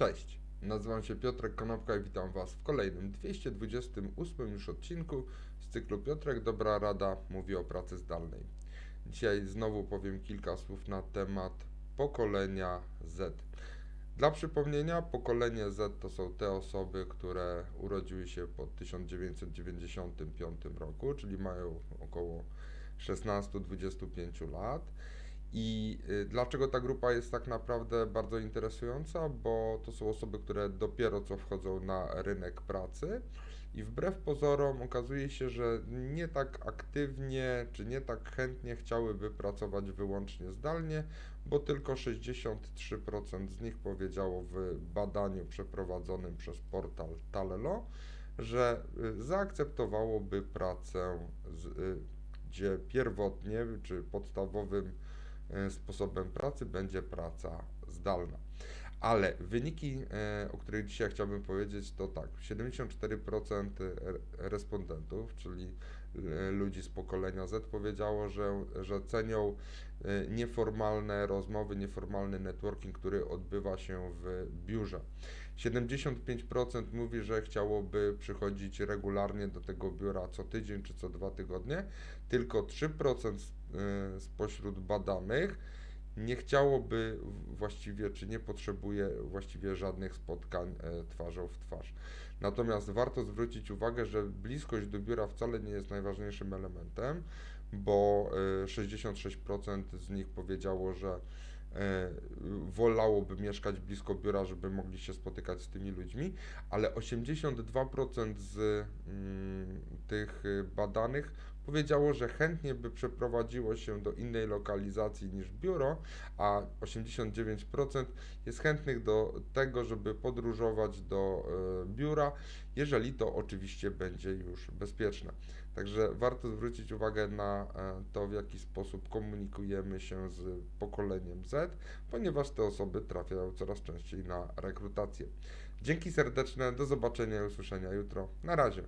Cześć, nazywam się Piotrek Konopka i witam Was w kolejnym 228 już odcinku z cyklu Piotrek Dobra Rada mówi o pracy zdalnej. Dzisiaj znowu powiem kilka słów na temat pokolenia Z. Dla przypomnienia, pokolenie Z to są te osoby, które urodziły się po 1995 roku, czyli mają około 16-25 lat. I y, dlaczego ta grupa jest tak naprawdę bardzo interesująca? Bo to są osoby, które dopiero co wchodzą na rynek pracy i wbrew pozorom okazuje się, że nie tak aktywnie czy nie tak chętnie chciałyby pracować wyłącznie zdalnie, bo tylko 63% z nich powiedziało w badaniu przeprowadzonym przez portal Talelo, że y, zaakceptowałoby pracę, z, y, gdzie pierwotnie czy podstawowym sposobem pracy będzie praca zdalna. Ale wyniki, e, o których dzisiaj chciałbym powiedzieć, to tak: 74% r- respondentów, czyli e, ludzi z pokolenia Z, powiedziało, że, że cenią e, nieformalne rozmowy, nieformalny networking, który odbywa się w biurze. 75% mówi, że chciałoby przychodzić regularnie do tego biura co tydzień czy co dwa tygodnie. Tylko 3% z, y, spośród badanych nie chciałoby właściwie, czy nie potrzebuje właściwie żadnych spotkań e, twarzą w twarz. Natomiast warto zwrócić uwagę, że bliskość do biura wcale nie jest najważniejszym elementem, bo e, 66% z nich powiedziało, że e, wolałoby mieszkać blisko biura, żeby mogli się spotykać z tymi ludźmi, ale 82% z mm, tych badanych powiedziało, że chętnie by przeprowadziło się do innej lokalizacji niż biuro, a 89% jest chętnych do tego, żeby podróżować do e, biura, jeżeli to oczywiście będzie już bezpieczne. Także warto zwrócić uwagę na e, to, w jaki sposób komunikujemy się z pokoleniem Z, ponieważ te osoby trafiają coraz częściej na rekrutację. Dzięki serdeczne, do zobaczenia i usłyszenia jutro. Na razie.